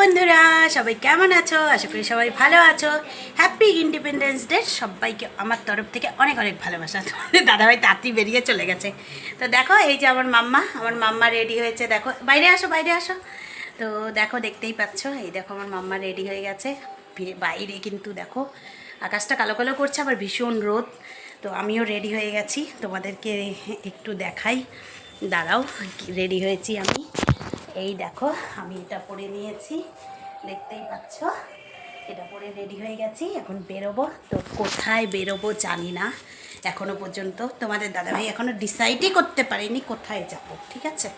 বন্ধুরা, সবাই কেমন আছো? আশা করি সবাই ভালো আছো। হ্যাপি ইন্ডিপেন্ডেন্স ডে সবাইকে আমার তরফ থেকে অনেক অনেক ভালোবাসা। তোমাদের দাদাভাই তাড়াতাড়ি বেরিয়ে চলে গেছে। তো দেখো, এই যে আমার মাম্মা আমার মাম্মা রেডি হয়েছে। দেখো, বাইরে আসো বাইরে আসো। তো দেখো, দেখতেই পাচ্ছ, এই দেখো আমার মাম্মা রেডি হয়ে গেছে। বাইরে কিন্তু দেখো, আকাশটা কালো কালো করছে, আবার ভীষণ রোদ। তো আমিও রেডি হয়ে গেছি। তোমাদেরকে একটু দেখাই। দাঁড়াও রেডি হয়েছি আমি। এই দেখো আমি এটা পরে নিয়েছি। দেখতেই পাচ্ছ এটা পরে রেডি হয়ে গেছি এখন বেরোবো। তো কোথায় বেরোবো জানি না এখনও পর্যন্ত। তোমাদের দাদাভাই এখনও ডিসাইডই করতে পারিনি কোথায় যাব ঠিক আছে?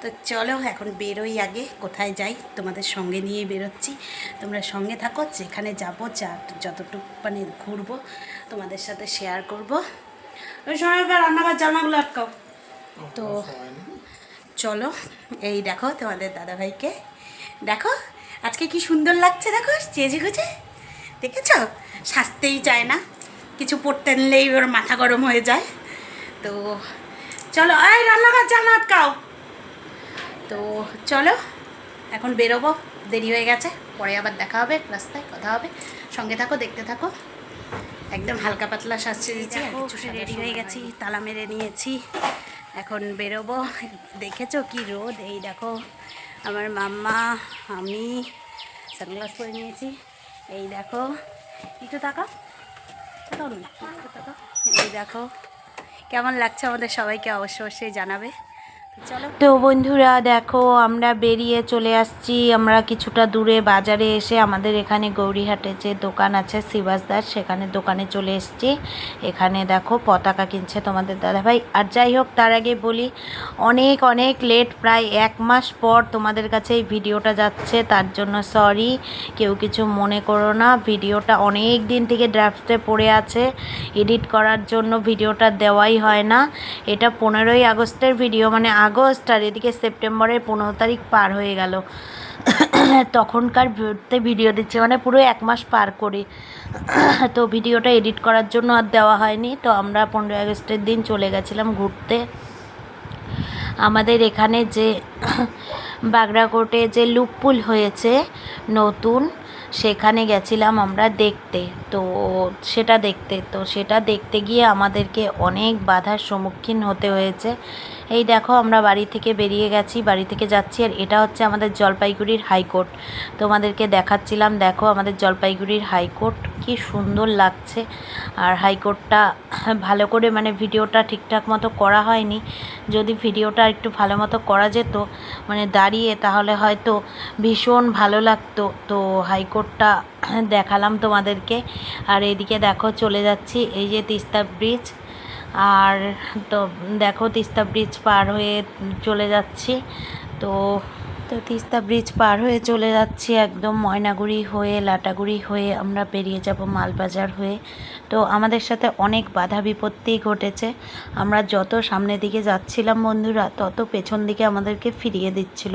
তো চলো এখন বেরোই আগে কোথায় যাই তোমাদের সঙ্গে নিয়ে বেরোচ্ছি। তোমরা সঙ্গে থাকো যেখানে যাব যা যতটুকু মানে ঘুরবো তোমাদের সাথে শেয়ার করব। ওই সময় রান্নাঘর জানাগুলো আটকাও। তো চলো এই দেখো তোমাদের দাদাভাইকে। দেখো আজকে কি সুন্দর লাগছে দেখো চেজে গুজে। দেখেছ? সাজতেই চায় না। কিছু পড়তে নিলেই ওর মাথা গরম হয়ে যায়। তো চলো এই রান্নাঘর জানা আটকাও। তো চলো এখন বেরোবো দেরি হয়ে গেছে। পরে আবার দেখা হবে রাস্তায় কথা হবে। সঙ্গে থাকো দেখতে থাকো। একদম হালকা পাতলা সাজছে দিচ্ছি রেডি হয়ে গেছি তালা মেরে নিয়েছি। এখন বেরোবো। দেখেছ কি রোদ? এই দেখো, আমার মাম্মা, আমি সানগ্লাস পরে নিয়েছি। এই দেখো, একটু তাকা তাকাও না এই দেখো, কেমন লাগছে আমাদের সবাইকে অবশ্য অবশ্যই জানাবে। তো বন্ধুরা, দেখো, আমরা বেরিয়ে চলে আসছি। আমরা কিছুটা দূরে বাজারে এসে আমাদের এখানে গৌরীহাটে যে দোকান আছে, শিবাস দাস, সেখানে দোকানে চলে এসছি। এখানে দেখো, পতাকা কিনছে তোমাদের দাদাভাই। আর যাই হোক, তার আগে বলি, অনেক অনেক লেট প্রায় এক মাস পর তোমাদের কাছে এই ভিডিওটা যাচ্ছে। তার জন্য সরি কেউ কিছু মনে করো না। ভিডিওটা অনেক দিন থেকে ড্রাফটে পড়ে আছে। এডিট করার জন্য ভিডিওটা দেওয়াই হয় না। এটা পনেরোই আগস্টের ভিডিও মানে আগস্ট আর এদিকে সেপ্টেম্বরের পনেরো তারিখ পার হয়ে গেল। তখনকার ভিডিও দিচ্ছে মানে পুরো এক মাস পার করে। তো ভিডিওটা এডিট করার জন্য আর দেওয়া হয়নি। তো আমরা পনেরোই আগস্টের দিন চলে গেছিলাম ঘুরতে। আমাদের এখানে যে বাগড়াকোটে যে লুকপুল হয়েছে নতুন, সেখানে গেছিলাম আমরা দেখতে। তো সেটা দেখতে, তো সেটা দেখতে গিয়ে আমাদেরকে অনেক বাধার সম্মুখীন হতে হয়েছে। এই দেখো, আমরা বাড়ি থেকে বেরিয়ে গেছি, বাড়ি থেকে যাচ্ছি, আর এটা হচ্ছে আমাদের জলপাইগুড়ির হাইকোর্ট। তোমাদেরকে দেখাচ্ছিলাম, দেখো আমাদের জলপাইগুড়ির হাইকোর্ট, কি সুন্দর লাগছে। আর হাইকোর্টটা ভালো করে মানে ভিডিওটা ঠিকঠাক মতো করা হয়নি। যদি ভিডিওটা একটু ভালো মতো করা যেত মানে দাঁড়িয়ে, তাহলে হয়তো ভীষণ ভালো লাগতো। তো হাইকোর্টটা দেখালাম তোমাদেরকে। আর এদিকে দেখো, চলে যাচ্ছি, এই যে তিস্তা ব্রিজ। আর তো দেখো তিস্তা ব্রিজ পার হয়ে চলে যাচ্ছি। তো তো তিস্তা ব্রিজ পার হয়ে চলে যাচ্ছি একদম ময়নাগুড়ি হয়ে, লাটাগুড়ি হয়ে। আমরা বেরিয়ে যাব মালবাজার হয়ে। তো আমাদের সাথে অনেক বাধা বিপত্তি ঘটেছে। আমরা যত সামনের দিকে যাচ্ছিলাম বন্ধুরা, তত পেছন দিকে আমাদেরকে ফিরিয়ে দিচ্ছিল।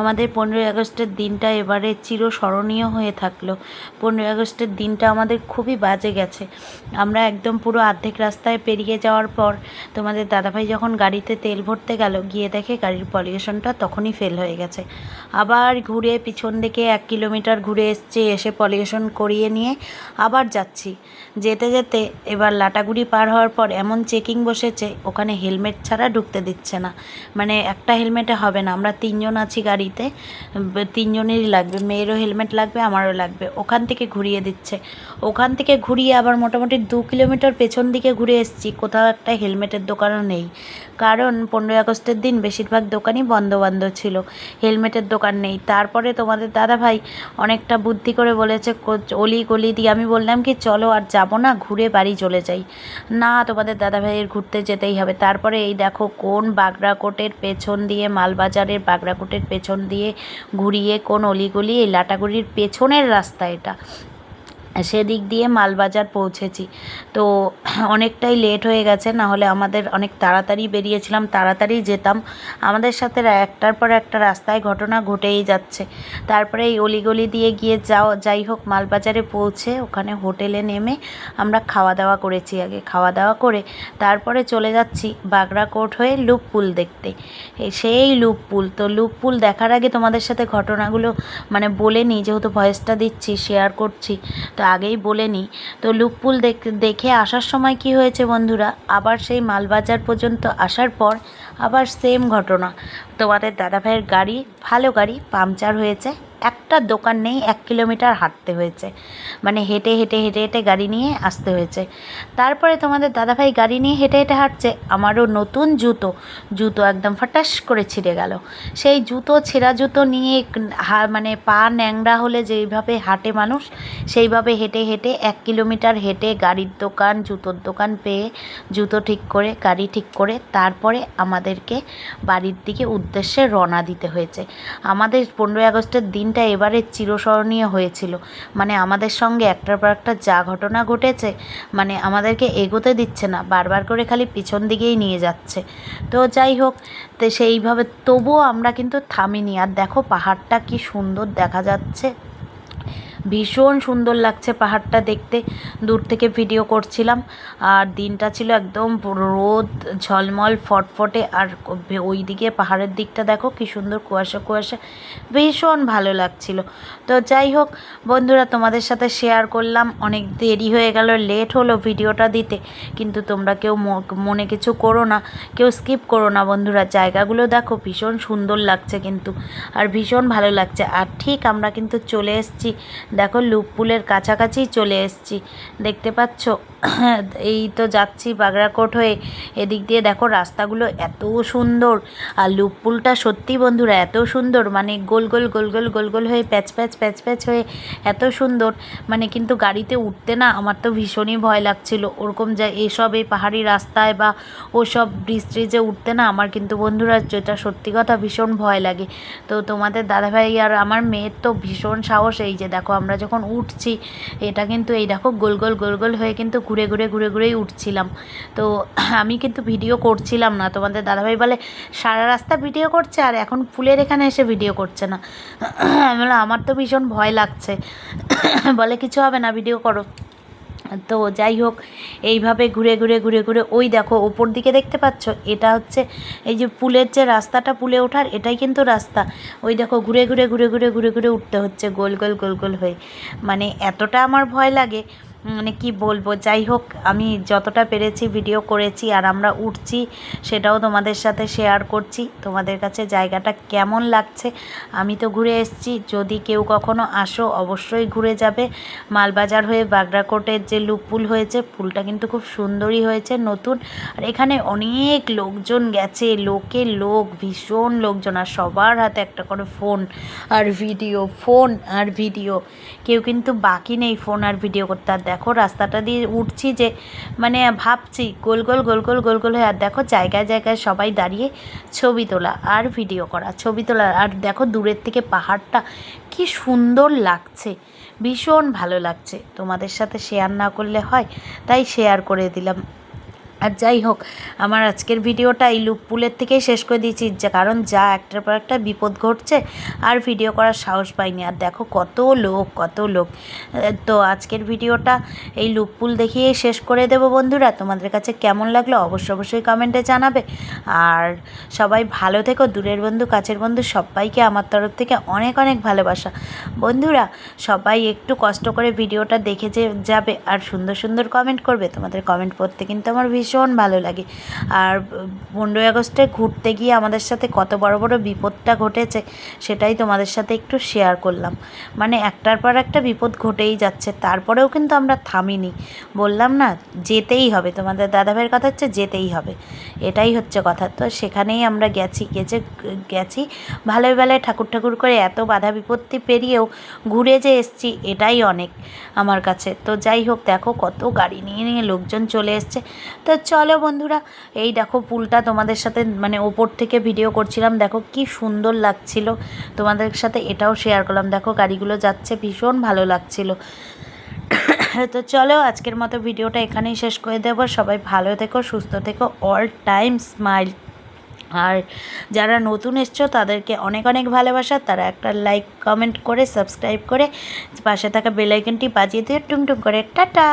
আমাদের পনেরোই আগস্টের দিনটা এবারে চিরস্মরণীয় হয়ে থাকল। পনেরোই আগস্টের দিনটা আমাদের খুবই বাজে গেছে। আমরা একদম পুরো অর্ধেক রাস্তায় পেরিয়ে যাওয়ার পর তোমাদের দাদাভাই যখন গাড়িতে তেল ভরতে গেল, গিয়ে দেখে গাড়ির পলিউশনটা তখনই ফেল হয়ে গেছে। আবার ঘুরে পিছন দিকে এক কিলোমিটার ঘুরে এসছে, এসে পলিউশন করিয়ে নিয়ে আবার যাচ্ছি। যেতে যেতে এবার লাটাগুড়ি পার হওয়ার পর এমন চেকিং বসেছে, ওখানে হেলমেট ছাড়া ঢুকতে দিচ্ছে না। মানে একটা হেলমেটে হবে না, আমরা তিনজন আছি গাড়িতে তিনজনেরই লাগবে, মেয়েরও হেলমেট লাগবে, আমারও লাগবে। ওখান থেকে ঘুরিয়ে দিচ্ছে। ওখান থেকে ঘুরিয়ে আবার মোটামুটি দু কিলোমিটার পেছন দিকে ঘুরে এসেছি, কোথাও একটা হেলমেটের দোকানও নেই। কারণ পনেরোই আগস্টের দিন বেশিরভাগ দোকানই বন্ধ বন্ধ ছিল। হেলমেটের দোকান নেই। তারপরে তোমাদের দাদা ভাই অনেকটা বুদ্ধি করে বলেছে অলি গলি দিয়ে। আমি বললাম কি, চলো আর যাব না, ঘুরে বাড়ি চলে যাই। না, তোমাদের দাদা ভাইয়ের ঘুরতে যেতেই হবে। তারপরে এই দেখো কোন বাগড়াকোটের পেছন দিয়ে, মালবাজারের বাগড়াকোটের পেছন দিয়ে ঘুরিয়ে কোন অলিগলি এই লাটাগুড়ির পেছনের রাস্তা এটা। সেদিক দিয়ে মালবাজার পৌঁছেছি। তো অনেকটাই লেট হয়ে গেছে না হলে আমাদের অনেক তাড়াতাড়ি বেরিয়েছিলাম, তাড়াতাড়ি যেতাম। আমাদের সাথে একটার পর একটা রাস্তায় ঘটনা ঘটেই যাচ্ছে। তারপরে এই অলিগলি দিয়ে গিয়ে যাও যাই হোক মালবাজারে পৌঁছে ওখানে হোটেলে নেমে আমরা খাওয়া দাওয়া করেছি আগে। খাওয়া দাওয়া করে তারপরে চলে যাচ্ছি বাগড়াকোট হয়ে লুপ পুল দেখতে সেই লুপ পুল তো লুপ পুল দেখার আগে তোমাদের সাথে ঘটনাগুলো মানে বলে নিই, যেহেতু ভয়েসটা দিচ্ছি শেয়ার করছি। তো আগেই বলে নিই তো লুকপুল দেখ- আসার সময় কি হয়েছে বন্ধুরা? আবার সেই মালবাজার পর্যন্ত আসার পর আবার সেম ঘটনা। তোমাদের দাদাভাইয়ের গাড়ি, ভালো গাড়ি পাংচার হয়েছে। একটা দোকান নেই, এক কিলোমিটার হাঁটতে হয়েছে। মানে হেঁটে হেঁটে হেঁটে হেঁটে গাড়ি নিয়ে আসতে হয়েছে। তারপরে তোমাদের দাদাভাই গাড়ি নিয়ে হেঁটে হেঁটে হাঁটছে। আমারও নতুন জুতো। জুতো একদম ফটাস করে ছিঁড়ে গেল। সেই জুতো, ছেঁড়া জুতো নিয়ে মানে পা ন্যাংরা হলে যেইভাবে হাঁটে মানুষ সেইভাবে হেঁটে হেঁটে এক কিলোমিটার হেঁটে গাড়ির দোকান, জুতোর দোকান পেয়ে জুতো ঠিক করে, গাড়ি ঠিক করে তারপরে আমাদেরকে বাড়ির দিকে উদ্দেশ্যে রওনা দিতে হয়েছে। আমাদের পনেরোই আগস্টের দিনটা এবারে চিরস্মরণীয় হয়েছিল। মানে আমাদের সঙ্গে একটার পর একটা যা ঘটনা ঘটেছে মানে আমাদেরকে এগোতে দিচ্ছে না, বারবার করে খালি পিছন দিকেই নিয়ে যাচ্ছে। তো যাই হোক, তো সেইভাবে তবুও আমরা কিন্তু থামিনি। আর দেখো পাহাড়টা কি সুন্দর দেখা যাচ্ছে। ভীষণ সুন্দর লাগছে পাহাড়টা দেখতে। দূর থেকে ভিডিও করছিলাম। আর দিনটা ছিল একদম রোদ, ঝলমল, ফটফটে। আর ওই দিকে পাহাড়ের দিকটা দেখো, কি সুন্দর কুয়াশা কুয়াশা। ভীষণ ভালো লাগছিল। তো যাই হোক, বন্ধুরা, তোমাদের সাথে শেয়ার করলাম। অনেক দেরি হয়ে গেল লেট হলো ভিডিওটা দিতে। কিন্তু তোমরা কেউ মনে কিছু করো না, কেউ স্কিপ করো না, বন্ধুরা। জায়গাগুলো দেখো, ভীষণ সুন্দর লাগছে কিন্তু। আর ভীষণ ভালো লাগছে। আর ঠিক আমরা কিন্তু চলে এসেছি দেখো লুপপুলের কাছাকাছি চলে এসেছি। দেখতে পাচ্ছ? এই তো যাচ্ছি বাগড়াকোট হয়ে। এদিক দিয়ে দেখো রাস্তাগুলো এত সুন্দর। আর লুপপুলটা সত্যি বন্ধুরা এত সুন্দর। মানে গোল গোল গোল গোল গোল গোল হয়ে প্যাচ প্যাচ প্যাচ প্যাচ হয়ে এত সুন্দর। মানে কিন্তু গাড়িতে উঠতে না আমার তো ভীষণই ভয় লাগছিল। ওরকম যা এসব এই পাহাড়ি রাস্তায় বা ওসব ব্রিজ ট্রিজে উঠতে না আমার কিন্তু বন্ধুরা যেটা সত্যি কথা ভীষণ ভয় লাগে। তো তোমাদের দাদাভাই আর আমার মেয়ের তো ভীষণ সাহস এই যে দেখো আমরা যখন উঠছি, এটা কিন্তু এই দেখো গোল গোল গোল গোল হয়ে কিন্তু ঘুরে ঘুরে ঘুরে ঘুরেই উঠছিলাম। তো আমি কিন্তু ভিডিও করছিলাম না। তোমাদের দাদাভাই বলে, সারা রাস্তা ভিডিও করছে আর এখন ফুলের এখানে এসে ভিডিও করছে না। আমার তো ভীষণ ভয় লাগছে। বলে, কিছু হবে না, ভিডিও করো। তো যাই হোক, এইভাবে ঘুরে ঘুরে ঘুরে ঘুরে, ওই দেখো ওপর দিকে দেখতে পাচ্ছ? এটা হচ্ছে এই যে পুলের যে রাস্তাটা পুলে ওঠার, এটাই কিন্তু রাস্তা। ওই দেখো ঘুরে ঘুরে ঘুরে ঘুরে ঘুরে ঘুরে উঠতে হচ্ছে গোল গোল গোল গোল হয়ে। মানে এতটা আমার ভয় লাগে মানে কি বলব? যাই হোক, আমি যতটা পেরেছি ভিডিও করেছি আর আমরা উঠছি, সেটাও তোমাদের সাথে শেয়ার করছি। তোমাদের কাছে জায়গাটা কেমন লাগছে? আমি তো ঘুরে এসেছি। যদি কেউ কখনো আসো, অবশ্যই ঘুরে যাবে। মালবাজার হয়ে বাগড়াকোটের যে লুপ পুল হয়েছে, পুলটা কিন্তু খুব সুন্দরই হয়েছে, নতুন। আর এখানে অনেক লোকজন গেছে, লোকে লোক, ভীষণ লোকজন, আর সবার হাতে একটা করে ফোন আর ভিডিও ফোন আর ভিডিও কেউ কিন্তু বাকি নেই ফোন আর ভিডিও করতে। আর দেখো রাস্তাটা দিয়ে উঠছি যে মানে ভাবছি গোল গোল গোল গোল গোল গোল হয়ে, আর দেখো জায়গায় জায়গায় সবাই দাঁড়িয়ে ছবি তোলা আর ভিডিও করা, ছবি তোলা। আর দেখো দূরের থেকে পাহাড়টা কি সুন্দর লাগছে, ভীষণ ভালো লাগছে। তোমাদের সাথে শেয়ার না করলে হয়, তাই শেয়ার করে দিলাম। আর যাই হোক, আমার আজকের ভিডিওটা এই লুপপুলের থেকেই শেষ করে দিয়েছি কারণ যা একটার পর একটা বিপদ ঘটছে আর ভিডিও করার সাহস পাইনি। আর দেখো কত লোক কত লোক। তো আজকের ভিডিওটা এই লুপপুল দেখিয়ে শেষ করে দেবো বন্ধুরা। তোমাদের কাছে কেমন লাগল অবশ্যই অবশ্যই কমেন্টে জানাবে। আর সবাই ভালো থেকো, দূরের বন্ধু, কাছের বন্ধু, সবাইকে আমার তরফ থেকে অনেক অনেক ভালোবাসা। বন্ধুরা, সবাই একটু কষ্ট করে ভিডিওটা দেখে যে যাবে আর সুন্দর সুন্দর কমেন্ট করবে। তোমাদের কমেন্ট পড়তে কিন্তু আমার ভীষণ ভালো লাগে। আর পনেরোই আগস্টে ঘুরতে গিয়ে আমাদের সাথে কত বড় বড় বিপদটা ঘটেছে সেটাই তোমাদের সাথে একটু শেয়ার করলাম। মানে একটার পর একটা বিপদ ঘটেই যাচ্ছে, তারপরেও কিন্তু আমরা থামিনি। বললাম না, যেতেই হবে। তোমাদের দাদাভাইয়ের কথা হচ্ছে যেতেই হবে। এটাই হচ্ছে কথা। তো সেখানেই আমরা গেছি, গেছে, গেছি। ভালোই ভালোই ঠাকুর ঠাকুর করে এত বাধা বিপত্তি পেরিয়েও ঘুরে যে এসছি, এটাই অনেক আমার কাছে। তো যাই হোক, দেখো কত গাড়ি নিয়ে নিয়ে লোকজন চলে এসছে। তো চলো বন্ধুরা, এই দেখো পুলটা তোমাদের সাথে মানে ওপর থেকে ভিডিও করছিলাম। দেখো কি সুন্দর লাগছিল। তোমাদের সাথে এটাও শেয়ার করলাম। দেখো গাড়িগুলো যাচ্ছে, ভীষণ ভালো লাগছিল। তো চলো আজকের মতো ভিডিওটা এখানেই শেষ করে দেবো। সবাই ভালো থেকো, সুস্থ থেকো অল টাইম স্মাইল আর যারা নতুন এসছো, তাদেরকে অনেক অনেক ভালোবাসা। তারা একটা লাইক কমেন্ট করে সাবস্ক্রাইব করে, পাশে থাকা বেলাইকনটি বাজিয়ে দিয়ে টুং টুং করে। টাটা!